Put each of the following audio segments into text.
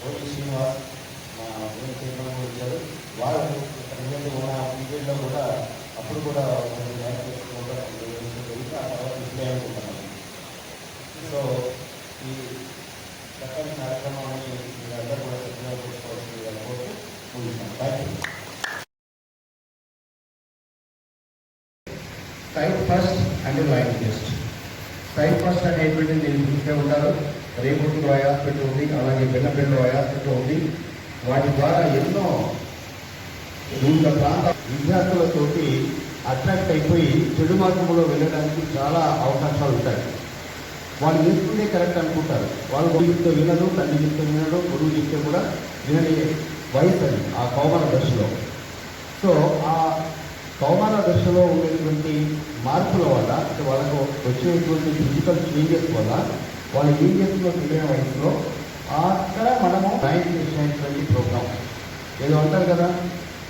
కోటి శ్రీనివాస్ మా భూమి వచ్చారు. వాళ్ళు ప్రజెంట్ కూడా పీరియడ్లో కూడా అప్పుడు కూడా జరిగింది ఆ తర్వాత ఇప్పుడే సో ఈ చక్కని కార్యక్రమాన్ని మీరందరూ కూడా సద్వినియోగం చేసుకోవాల్సింది అనుకుంటూ site first and line test site first అనేటువంటి నేను ఉంటారు. ఉంటారు రేపుట్లో హాస్పిటల్ ఉంది అలాగే బెన్నపల్లిలో హాస్పిటల్ ఉంది వాటి ద్వారా ఎన్నో వివిధ ప్రాంత విద్యార్థులతోటి అట్రాక్ట్ అయిపోయి చెడు మార్గంలో వెళ్ళడానికి చాలా అవకాశాలు ఉంటాయి. వాళ్ళు నేర్చుకుంటే కరెక్ట్ అనుకుంటారు. వాళ్ళు గురువుతో వినరు తల్లి చెప్తే వినరు గురువు చెప్తే కూడా వినని వయసు అది ఆ కౌమార దశలో. సో ఆ కౌమార దశలో ఉండేటువంటి మార్పుల వల్ల వాళ్ళకు వచ్చేటువంటి ఫిజికల్ చేంజెస్ వల్ల వాళ్ళు ఏం చేస్తున్న తెలియని వయసులో అక్కడ మనము నైన్ చేసినటువంటి ప్రోగ్రామ్ ఏదో అంటారు కదా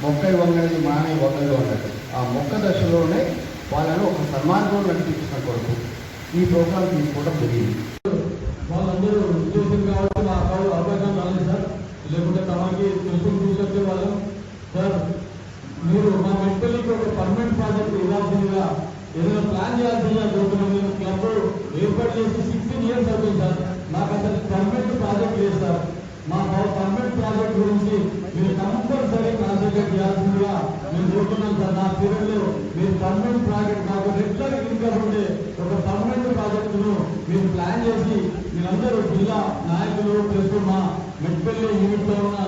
మొక్కై వంగనేది మానే వంగదు అన్నట్టు. ఆ మొక్క దశలోనే వాళ్ళను ఒక సన్మార్గంలో నడిపించిన కొరకు ఈ ప్రోగ్రాం తీసుకోవడం జరిగింది. వాళ్ళందరూ ఉద్యోగం కాబట్టి మా అబ్బాయి అవకాశం రాలేదు సార్. లేకుంటే తమకి తెలుసుకుని తీసుకొచ్చే వాళ్ళం. సార్ మీరు మా మెంటల్కి ఒక పర్మనెంట్ ప్రాజెక్ట్ ఇవ్వాల్సిందిగా ఏదైనా ప్లాన్ చేయాల్సిందిగా కోరుతున్నాం. మేము క్లబ్ ఏర్పాటు చేసి పర్మనెంట్ సార్ మా పర్మనెంట్ ప్రాజెక్ట్ గురించి మీరు కంపల్సరీ కాన్సన్ట్రేట్ చేయాల్సిందిగా మేము కోరుతున్నాం సార్. నా పీరియడ్లో మీరు పర్మనెంట్ ప్రాజెక్ట్ నాకు రెగ్యులర్ ఇన్కమ్ ఉండే ఒక పర్మనెంట్ ప్రాజెక్టును మీరు ప్లాన్ చేసి మీరందరూ జిల్లా నాయకులు ప్లస్ మా మెట్పల్లి యూనిట్లో ఉన్న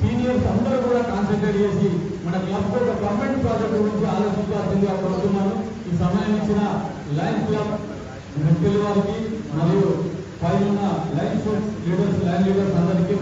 సీనియర్స్ అందరూ కూడా కాన్సన్ట్రేట్ చేసి మన క్లబ్ ఒక పర్మనెంట్ ప్రాజెక్ట్ గురించి ఆలోచించాల్సిందిగా కోరుతున్నాను. ఈ సమయం ఇచ్చిన లయన్స్ క్లబ్ మెట్పల్లి వారికి మరియు పైన లైఫ్ లీడర్స్ ల్యాండ్ లీడర్స్ అందరికీ